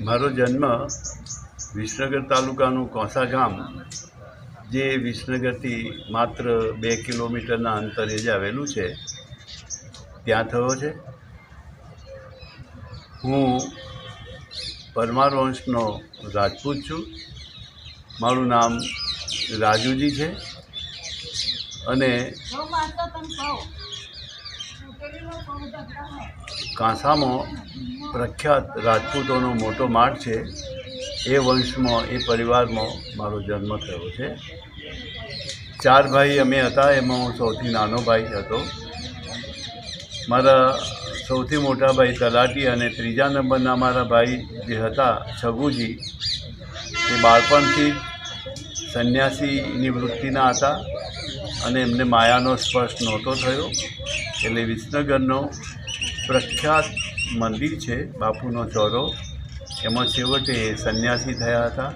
મારો જન્મ વિસનગર તાલુકાનું કોસા ગામ, જે વિસનગરથી માત્ર બે કિલોમીટરના અંતરે જ આવેલું છે. ત્યાં થયો છે. હું પરમાર વંશનો રાજપૂત છું. મારું નામ રાજુજી છે. અને કાંસામાં પ્રખ્યાત રાજપૂતોનો મોટો માઠ છે. એ વંશમાં, એ પરિવારમાં મારો જન્મ થયો છે. ચાર ભાઈ અમે હતા, એમાં હું સૌથી નાનો ભાઈ હતો. મારા સૌથી મોટા ભાઈ તલાટી અને ત્રીજા નંબરના મારા ભાઈ જે હતા, છગુજી, એ બાળપણથી જ સંન્યાસીની વૃત્તિના હતા અને એમને માયાનો સ્પર્શ નહોતો થયો. એટલે વિસનગરનો પ્રખ્યાત મંદિર છે બાપુનો ચોરો. એમાં છેવટે સંન્યાસી થયા હતા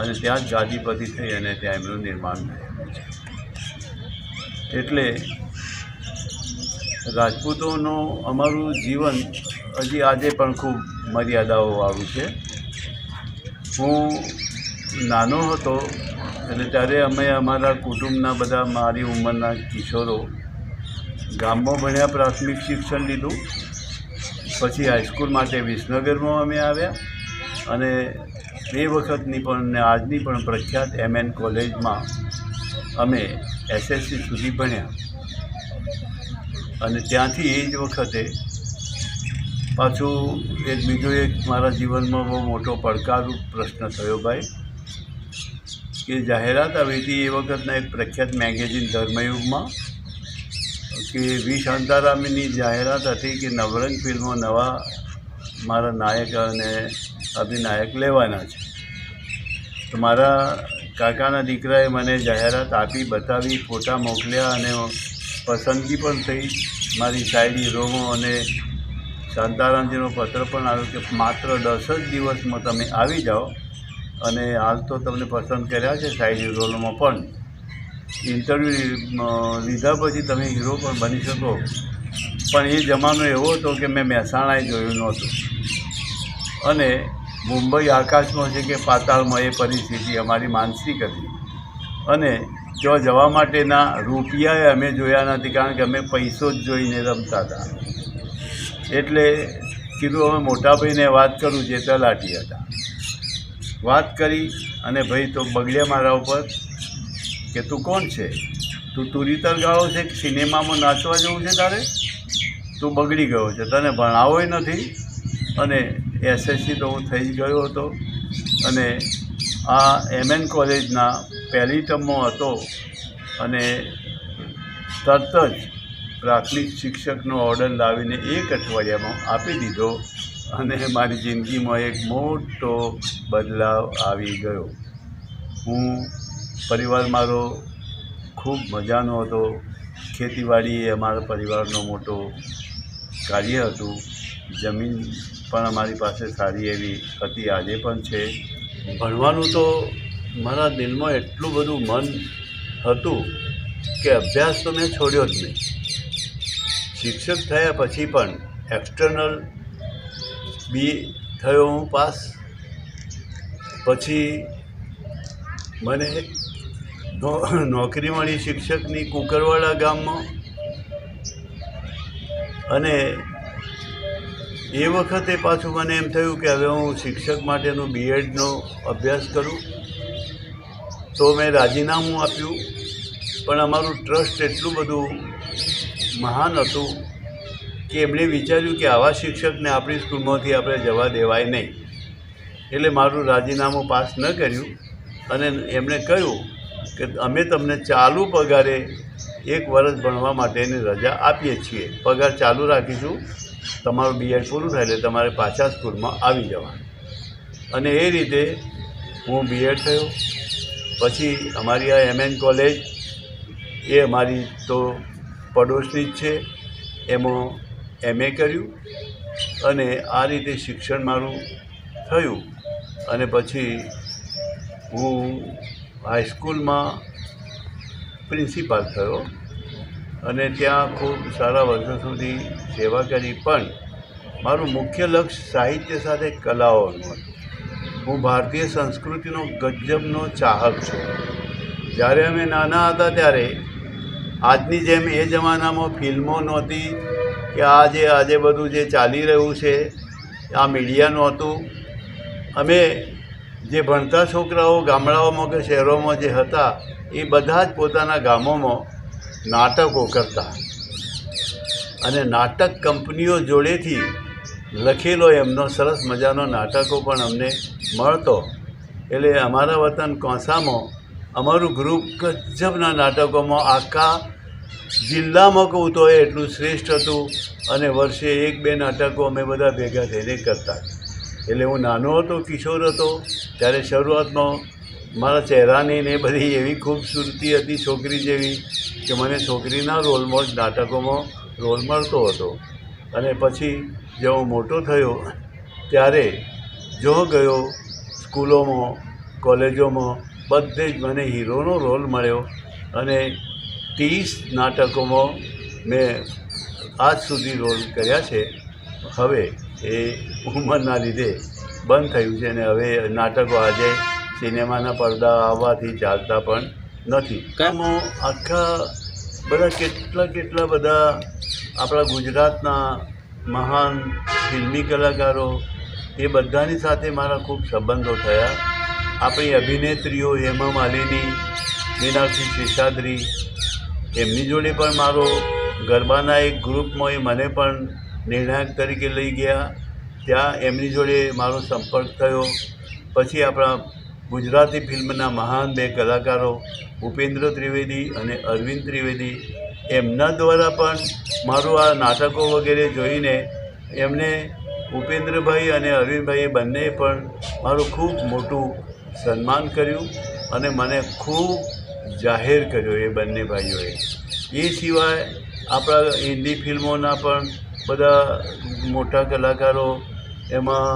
અને ત્યાં જ ગાદીપતિ થઈ અને ત્યાં એમનું નિર્માણ થયું છે. એટલે રાજપૂતોનું અમારું જીવન હજી આજે પણ ખૂબ મર્યાદાઓવાળું છે. હું નાનો હતો એટલે ત્યારે અમે અમારા કુટુંબના બધા મારી ઉંમરના કિશોરો ગામમાં ભણ્યા, પ્રાથમિક શિક્ષણ લીધું. પછી હાઈસ્કૂલ માટે વિસનગરમાં અમે આવ્યા. અને એ વખતની પણ ને આજની પણ પ્રખ્યાત એમ એન કોલેજમાં અમે એસએસસી સુધી ભણ્યા. અને ત્યાંથી એ જ વખતે પાછું એક બીજો એક મારા જીવનમાં બહુ મોટો પડકારરૂપ પ્રશ્ન થયો ભાઈ, કે જાહેરાત આવી હતી એ વખતના એક પ્રખ્યાત મેગેઝિન ધર્મયુગમાં. કે વી શાંતારામની જાહેરાત હતી કે નવરંગ ફિલ્મો નવા મારા નાયક અને અભિનાયક લેવાના છે. તો મારા કાકાના દીકરાએ મને જાહેરાત આપી, બતાવી, ફોટા મોકલ્યા અને પસંદગી પણ થઈ. મારી શાયરી રોમો અને શાંતારામજીનો પત્ર પણ આવ્યો કે માત્ર દસ જ દિવસમાં તમે આવી જાઓ. અને હાલ તો તમને પસંદ કર્યા છે શાયરી રોલમાં પણ. ઇન્ટરવ્યૂ લીધા પછી તમે હીરો પણ બની શકો. પણ એ જમાનો એવો હતો કે મેં મહેસાણાએ જોયું નહોતું. અને મુંબઈ આકાશમાં છે કે પાતાળમાં એ પરિસ્થિતિ અમારી માનસિક હતી. અને ત્યાં જવા માટેના રૂપિયાએ અમે જોયા નથી કારણ કે અમે પૈસો જ જોઈને રમતા હતા. એટલે કીધું, અમે મોટાભાઈને વાત કરું. જે તલાટી હતા. વાત કરી અને ભાઈ તો બગડ્યા મારા ઉપર. કે તું કોણ છે? તું તુરીતર ગાળો છે કે સિનેમામાં નાચવા જવું છે તારે? તું બગડી ગયો છે, તને ભણાવોય નથી. અને એસએસસી તો હું થઈ જ ગયો હતો. અને આ એમએન કોલેજના પહેલી ટર્મમાં હતો. અને તરત જ પ્રાથમિક શિક્ષકનો ઓર્ડર લાવીને એક અઠવાડિયામાં આપી દીધો. અને મારી જિંદગીમાં એક મોટો બદલાવ આવી ગયો. હું પરિવાર મારો ખૂબ મજાનો હતો. ખેતીવાડી એ અમારા પરિવારનો મોટો કાર્ય હતું. જમીન પણ અમારી પાસે સારી એવી હતી, આજે પણ છે. ભણવાનું તો મારા દિલમાં એટલું બધું મન હતું કે અભ્યાસ તો મેં છોડ્યો જ નહીં. શિક્ષક થયા પછી પણ એક્સટર્નલ બી થયો હું પાસ. પછી મને નોકરી મળી શિક્ષકની કુકરવાડા ગામમાં. અને એ વખતે પાછું મને એમ થયું કે હવે હું શિક્ષક માટેનો બીએડનો અભ્યાસ કરું. તો મેં રાજીનામું આપ્યું. પણ અમારું ટ્રસ્ટ એટલું બધું મહાન હતું કે એમણે વિચાર્યું કે આવા શિક્ષકને આપણી સ્કૂલમાંથી આપણે જવા દેવાય નહીં. એટલે મારું રાજીનામું પાસ ન કર્યું અને એમણે કહ્યું કે અમે તમને ચાલુ પગારે એક વર્ષ ભણવા માટેની રજા આપીએ છીએ. પગાર ચાલુ રાખીશું, તમારું બીએડ પૂરું થાય એટલે તમારે પાછા સ્કૂલમાં આવી જવાનું. અને એ રીતે હું બીએડ થયો. પછી અમારી આ એમએન કોલેજ એ અમારી તો પડોશની જ છે. એમાં એમએ કર્યું અને આ રીતે શિક્ષણ મારું થયું. અને પછી હું હાઈસ્કૂલમાં પ્રિન્સિપાલ થયો અને ત્યાં ખૂબ સારા વર્ષો સુધી સેવા કરી, પણ મારું મુખ્ય લક્ષ્ય સાહિત્ય સાથે કલાઓનું હતું. હું ભારતીય સંસ્કૃતિનો ગજબનો ચાહક છું. જ્યારે અમે નાના હતા ત્યારે આજની જેમ એ જમાનામાં ફિલ્મો નહોતી કે આ જે આજે બધું જે ચાલી રહ્યું છે, આ મીડિયા નહોતું અમે જે ભણતા છોકરાઓ ગામડાઓમાં કે શહેરોમાં જે હતા, એ બધા જ પોતાના ગામોમાં નાટકો કરતા. અને નાટક કંપનીઓ જોડેથી લખેલો એમનો સરસ મજાનો નાટકો પણ અમને મળતો. એટલે અમારા વતન કોસામાં અમારું ગ્રુપ ગજબના નાટકોમાં આખા જિલ્લામાં કહું તો એટલું શ્રેષ્ઠ હતું અને વર્ષે એક બે નાટકો અમે બધા ભેગા થઈને કરતા. એટલે હું નાનો હતો, કિશોર હતો, ત્યારે શરૂઆતમાં મારા ચહેરાની ને બધી એવી ખૂબસૂરતી હતી છોકરી જેવી કે મને છોકરીના રોલમાં જ નાટકોમાં રોલ મળતો હતો. અને પછી જેવો મોટો થયો, ત્યારે જો ગયો સ્કૂલોમાં, કોલેજોમાં, બધે જ મને હીરોનો રોલ મળ્યો અને ત્રીસ નાટકોમાં મેં આજ સુધી રોલ કર્યા છે. હવે એ ઉંમરના લીધે બંધ થયું છે અને હવે નાટકો આજે સિનેમાના પડદા આવવાથી ચાલતા પણ નથી. કામો આખા બધા કેટલા કેટલા બધા આપણા ગુજરાતના મહાન ફિલ્મી કલાકારો એ બધાની સાથે મારા ખૂબ સંબંધો થયા. આપણી અભિનેત્રીઓ હેમા માલિની, મીનાક્ષી શેષાદ્રી એમની જોડે પણ મારો ગરબાના એક ગ્રુપમાં એ મને પણ નિર્ણાયક તરીકે લઈ ગયા. ત્યાં એમની જોડે મારો સંપર્ક થયો. પછી આપણા ગુજરાતી ફિલ્મના મહાન બે કલાકારો ઉપેન્દ્ર ત્રિવેદી અને અરવિંદ ત્રિવેદી એમના દ્વારા પણ મારું આ નાટકો વગેરે જોઈને એમને ઉપેન્દ્રભાઈ અને અરવિંદભાઈએ બંને પણ મારું ખૂબ મોટું સન્માન કર્યું અને મને ખૂબ જાહેર કર્યો એ બંને ભાઈઓએ. એ સિવાય આપણા હિન્દી ફિલ્મોના પણ બધા મોટા કલાકારો એમાં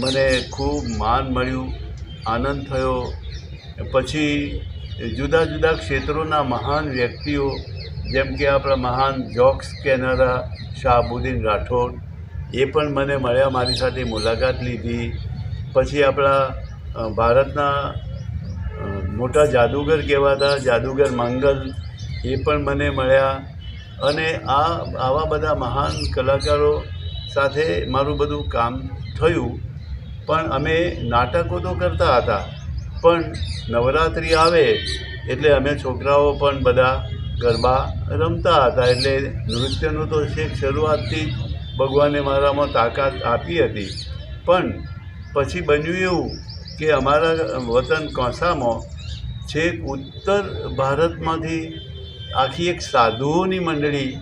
મને ખૂબ માન મળ્યું, આનંદ થયો. પછી જુદા જુદા ક્ષેત્રોના મહાન વ્યક્તિઓ, જેમ કે આપણા મહાન જોક્સ કહેનારા શાહબુદ્દીન રાઠોડ, એ પણ મને મળ્યા, મારી સાથે મુલાકાત લીધી. પછી આપણા ભારતના મોટા જાદુગર કહેવાતા જાદુગર મંગલ, એ પણ મને મળ્યા. અને આ, આવા બધા મહાન કલાકારો સાથે મારું બધું કામ થયું. પણ અમે નાટકો તો કરતા હતા, પણ નવરાત્રિ આવે એટલે અમે છોકરાઓ પણ બધા ગરબા રમતા હતા. એટલે નૃત્યનું તો છેક શરૂઆતથી ભગવાને મારામાં તાકાત આપી હતી. પણ પછી બન્યું એવું કે અમારા વતન કોસામાં છેક ઉત્તર ભારતમાંથી આખી એક સાધુઓની મંડળી,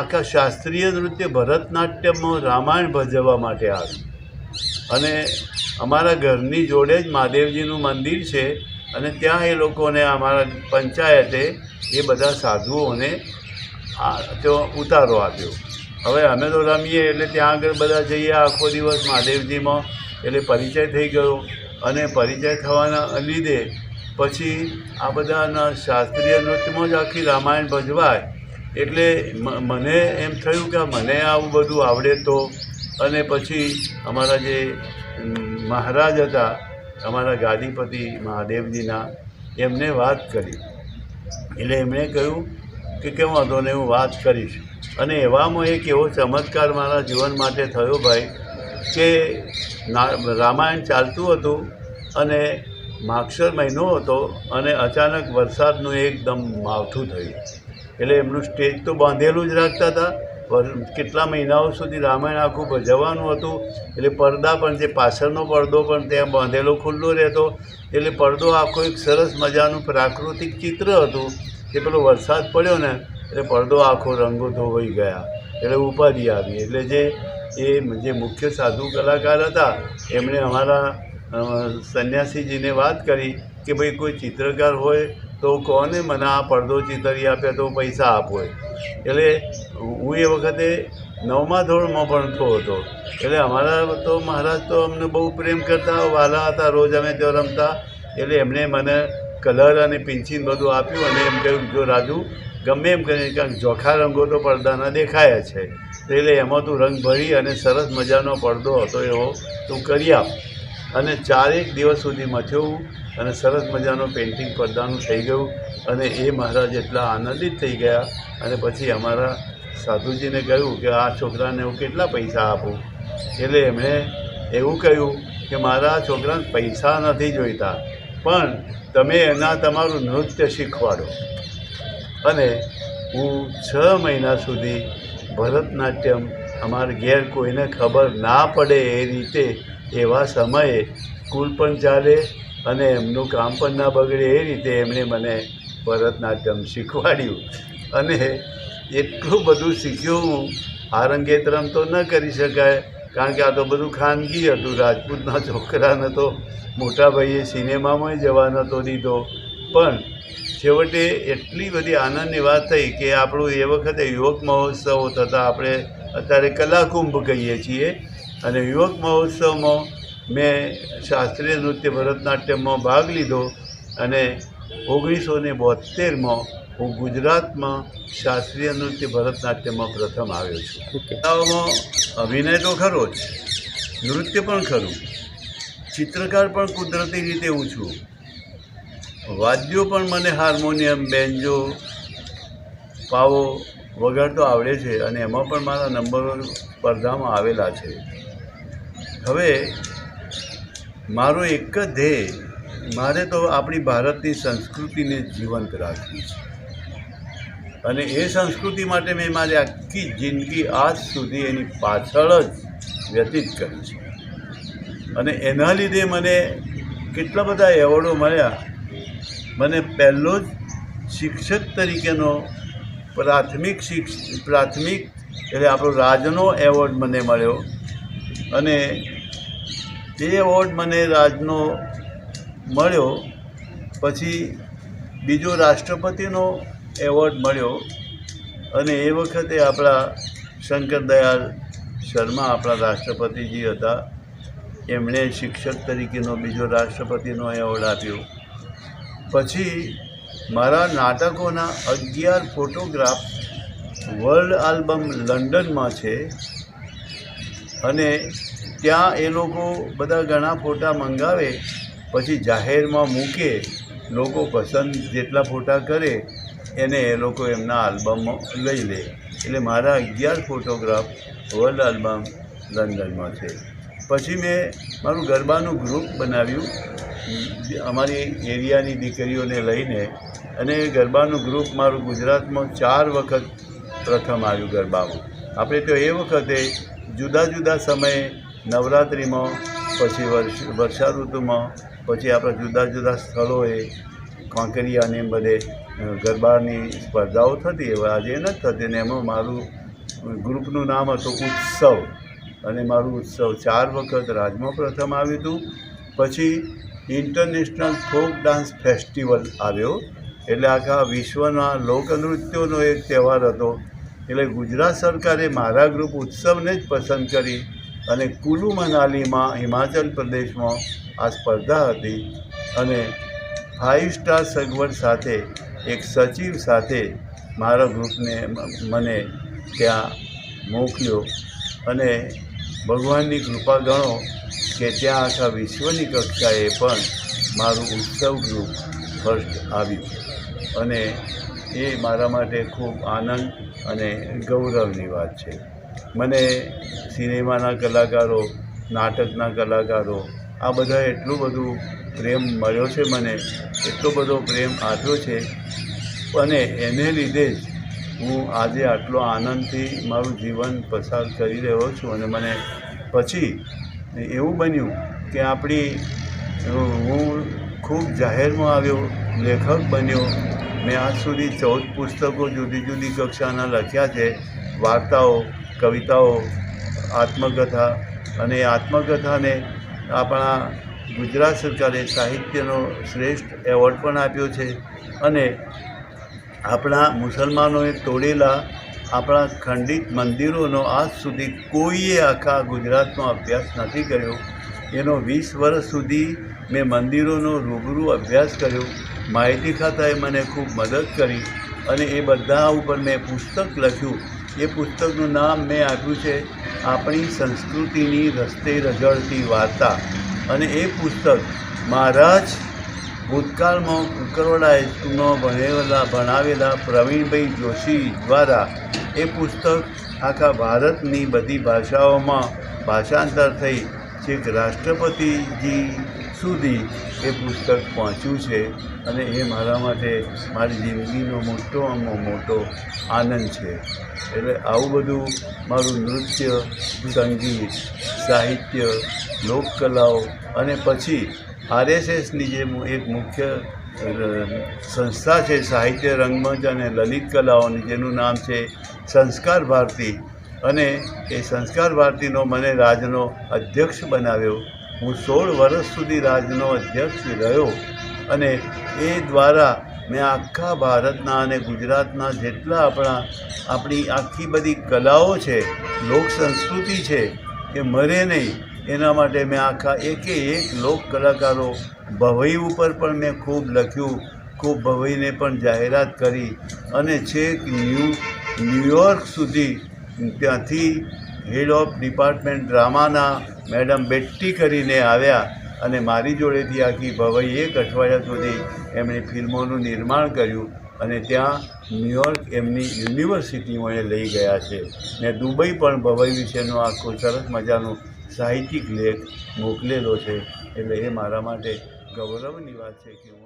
આખા શાસ્ત્રીય નૃત્ય, ભરતનાટ્યમમાં રામાયણ ભજવવા માટે આવી. અને અમારા ઘરની જોડે જ મહાદેવજીનું મંદિર છે અને ત્યાં એ લોકોને અમારા પંચાયતે એ બધા સાધુઓને ઉતારો આપ્યો. હવે અમે તો રમીએ એટલે ત્યાં આગળ બધા જઈએ આખો દિવસ મહાદેવજીમાં, એટલે પરિચય થઈ ગયો. અને પરિચય થવાના લીધે પછી આ બધાના શાસ્ત્રીય નૃત્યમાં જ આખી રામાયણ ભજવાય. એટલે મને એમ થયું કે મને આવું બધું આવડે તો. અને પછી અમારા જે મહારાજ હતા, અમારા ગાદીપતિ મહાદેવજીના, એમને વાત કરી. એટલે એમણે કહ્યું કે કેમ વાંધો ને હું વાત કરીશ. અને એવામાં એક એવો ચમત્કાર મારા જીવન માટે થયો ભાઈ, કે રામાયણ ચાલતું હતું અને માગશર મહિનો હતો અને અચાનક વરસાદનું એકદમ માવઠું થયું. એટલે એમનું સ્ટેજ તો બાંધેલું જ રાખતા હતા. કેટલા મહિનાઓ સુધી રામાયણ આખું ભજવવાનું હતું. એટલે પડદા પણ જે પાછળનો પડદો પણ ત્યાં બાંધેલો ખુલ્લો રહેતો. એટલે પડદો આખો એક સરસ મજાનું પ્રાકૃતિક ચિત્ર હતું. કે પેલો વરસાદ પડ્યો ને, એટલે પડદો આખો રંગો ધોવાઈ ગયા. એટલે ઉપાધિ આવી. એટલે જે એ જે મુખ્ય સાધુ કલાકાર હતા, એમણે અમારા સંન્યાસીજીને વાત કરી કે ભાઈ કોઈ ચિત્રકાર હોય તો કોને મને આ પડદો ચિતરી આપે તો પૈસા આપો એટલે હું એ વખતે નવમા ધોરણમાં ભણતો હતો. એટલે અમારા તો મહારાજ તો અમને બહુ પ્રેમ કરતા, વાલા હતા, રોજ અમે તો રમતા. એટલે એમણે મને કલર અને પિન્સિલ બધું આપ્યું અને એમ કહ્યું જો રાજુ, ગમે એમ કરીને કારણ ચોખ્ખા રંગો તો પડદાના દેખાય છે. એટલે એમાં તું રંગ ભરી અને સરસ મજાનો પડદો હતો એવો તું કરી આપ. અને ચારેક દિવસ સુધી મથ્યું અને સરસ મજાનું પેઇન્ટિંગ પડદાનું થઈ ગયું અને એ મહારાજ એટલા આનંદિત થઈ ગયા અને પછી અમારા સાધુજીને કહ્યું કે આ છોકરાને હું કેટલા પૈસા આપું? એટલે એમણે એવું કહ્યું કે મારા છોકરાને પૈસા નથી જોઈતા, પણ તમે એના તમારું નૃત્ય શીખવાડો. અને હું છ મહિના સુધી ભરતનાટ્યમ અમારા ઘેર કોઈને ખબર ના પડે એ રીતે એવા સમયે સ્કૂલ પણ ચાલે અને એમનું કામ પણ ના બગડે એ રીતે એમણે મને ભરતનાટ્યમ શીખવાડ્યું. અને એટલું બધું શીખ્યું હું. આરંગેત્રમ તો ન કરી શકાય, કારણ કે આ તો બધું ખાનગી હતું. રાજપૂતના છોકરાને તો મોટા ભાઈએ સિનેમામાં જવા નહોતો દીધો. પણ છેવટે એટલી બધી આનંદની વાત થઈ કે આપણું એ વખતે યુવક મહોત્સવ થતા આપણે અત્યારે કલાકુંભ કહીએ છીએ. અને યુવક મહોત્સવમાં મેં શાસ્ત્રીય નૃત્ય ભરતનાટ્યમમાં ભાગ લીધો અને ઓગણીસો ને બોતેરમાં હું ગુજરાતમાં શાસ્ત્રીય નૃત્ય ભરતનાટ્યમમાં પ્રથમ આવ્યો છું. કલાઓમાં અભિનય તો ખરો જ નૃત્ય પણ ખરું. ચિત્રકાર પણ કુદરતી રીતે હું છું. વાદ્યો પણ મને હાર્મોનિયમ બેન્જો પાવો વગાડતો આવડે છે અને એમાં પણ મારા નંબરો સ્પર્ધામાં આવેલા છે. હવે મારો એક જ ધ્યેય, મારે તો આપણી ભારતની સંસ્કૃતિને જીવંત રાખવી છે. અને એ સંસ્કૃતિ માટે મેં મારી આખી જિંદગી આજ સુધી એની પાછળ જ વ્યતીત કરી છે. અને એના લીધે મને કેટલા બધા એવોર્ડો મળ્યા. મને પહેલો જ શિક્ષક તરીકેનો પ્રાથમિક શિક્ષ, પ્રાથમિક એટલે આપણો રાજનો એવોર્ડ મને મળ્યો. અને એ એવોર્ડ મને રાજનો મળ્યો, પછી બીજો રાષ્ટ્રપતિનો એવોર્ડ મળ્યો, અને એ વખતે આપણા શંકર દયાળ શર્મા, આપણા રાષ્ટ્રપતિજી હતા, એમણે શિક્ષક તરીકેનો બીજો રાષ્ટ્રપતિનો એવોર્ડ આપ્યો. પછી મારા નાટકોના અગિયાર ફોટોગ્રાફ વર્લ્ડ આલ્બમ લંડનમાં છે અને ત્યાં એ લોકો બધા ઘણા ફોટા મંગાવે, પછી જાહેરમાં મૂકે, લોકો પસંદ જેટલા ફોટા કરે, એને એ લોકો એમના આલ્બમમાં લઈ લે. એટલે મારા અગિયાર ફોટોગ્રાફ વર્લ્ડ આલ્બમ લંડનમાં છે. પછી મેં મારું ગરબાનું ગ્રુપ બનાવ્યું. અમારી એરિયાની દીકરીઓને લઈને અને ગરબાનું ગ્રુપ મારું ગુજરાતમાં ચાર વખત પ્રથમ આવ્યું ગરબામાં. આપણે તો એ વખતે જુદા જુદા સમયે નવરાત્રિમાં, પછી વર્ષ ઋતુમાં પછી આપણા જુદા જુદા સ્થળોએ કાંકરિયાને બધે ગરબાની સ્પર્ધાઓ થતી. હવે આજે નથી થતી ને એમાં મારું ગ્રુપનું નામ હતું ઉત્સવ. અને મારું ઉત્સવ ચાર વખત રાજમાં પ્રથમ આવ્યું હતું. પછી ઇન્ટરનેશનલ ફોક ડાન્સ ફેસ્ટિવલ આવ્યો. એટલે આખા વિશ્વના લોકનૃત્યોનો એક તહેવાર હતો. એટલે ગુજરાત સરકારે મારા ગ્રુપ ઉત્સવને જ પસંદ કરી અને કુલુ મનાલીમાં હિમાચલ પ્રદેશમાં આ સ્પર્ધા હતી અને ફાઇવ સ્ટાર સગવડ સાથે એક સચિવ સાથે મારા ગ્રુપને મને ત્યાં મોકલ્યો. અને ભગવાનની કૃપા ગણો કે ત્યાં આખા વિશ્વની કક્ષાએ પણ મારું ઉત્સવ ગ્રુપ ફર્સ્ટ આવ્યું. અને એ મારા માટે ખૂબ આનંદ અને ગૌરવની વાત છે. મને સિનેમાના કલાકારો, નાટકના કલાકારો, આ બધા એટલું બધું પ્રેમ મળ્યો છે મને, એટલો બધો પ્રેમ આપ્યો છે. અને એને લીધે જ હું આજે આટલો આનંદથી મારું જીવન પસાર કરી રહ્યો છું અને મને પછી એવું બન્યું કે આપણી, હું ખૂબ જાહેરમાં આવ્યો, લેખક બન્યો મેં આજ સુધી ચૌદ પુસ્તકો જુદી જુદી કક્ષાના લખ્યા છે. વાર્તાઓ, કવિતાઓ, આત્મકથા અને આત્મકથાને આપણા ગુજરાત સરકારે સાહિત્યનો શ્રેષ્ઠ એવોર્ડ પણ આપ્યો છે અને આપણા મુસલમાનોએ તોડેલા આપણા ખંડિત મંદિરોનો આજ સુધી કોઈએ આખા ગુજરાતનો અભ્યાસ નથી કર્યો. એનો વીસ વર્ષ સુધી મેં મંદિરોનો રૂબરૂ અભ્યાસ કર્યો. માહિતી ખાતાએ મને ખૂબ મદદ કરી અને એ બધા ઉપર મેં પુસ્તક લખ્યું. એ પુસ્તકનું નામ મેં આપ્યું છે, આપણી સંસ્કૃતિની રસ્તે રઝળતી વાર્તા. અને એ પુસ્તક મારા જ ભૂતકાળમાં કુકરવાડા હાઈસ્કૂલમાં ભણેલા, ભણાવેલા પ્રવીણભાઈ જોશી દ્વારા એ પુસ્તક આખા ભારતની બધી ભાષાઓમાં ભાષાંતર થઈ. છેક રાષ્ટ્રપતિજી સુધી એ પુસ્તક પહોંચ્યું છે અને એ મારા માટે મારી જિંદગીનો મોટોમાં મોટો આનંદ છે. એટલે આવું બધું મારું નૃત્ય, સંગીત, સાહિત્ય, લોકકલાઓ અને પછી આરએસએસની જે એક મુખ્ય સંસ્થા છે સાહિત્ય રંગમંચ અને લલિત કલાઓની, જેનું નામ છે સંસ્કાર ભારતી. અને એ સંસ્કાર ભારતીનો મને રાજનો અધ્યક્ષ બનાવ્યો. હું સોળ વર્ષ સુધી રાજનો અધ્યક્ષ રહ્યો અને એ દ્વારા મેં આખા ભારતના અને ગુજરાતના જેટલા આપણા, આપણી આખી બધી કલાઓ છે, લોક સંસ્કૃતિ છે એ મરે નહીં, એના માટે મેં આખા એકે એક લોક કલાકારો ભવઈ ઉપર પણ મેં ખૂબ લખ્યું, ખૂબ ભવઈને પણ જાહેરાત કરી અને છેક ન્યૂ ન્યુયોર્ક સુધી ત્યાંથી હેડ ઓફ ડિપાર્ટમેન્ટ ડ્રામાના મેડમ બેટ્ટી કરીને આવ્યા અને મારી જોડેથી આખી ભવાઈ એક અઠવાડિયા સુધી એમણે ફિલ્મોનું નિર્માણ કર્યું અને ત્યાં ન્યુયોર્ક એમની યુનિવર્સિટીમાં એ લઈ ગયા છે. ને દુબઈ પણ ભવાઈ વિશેનો આખો સરસ મજાનો સાહિત્યિક લેખ મોકલેલો છે. એટલે એ મારા માટે ગૌરવની વાત છે કે હું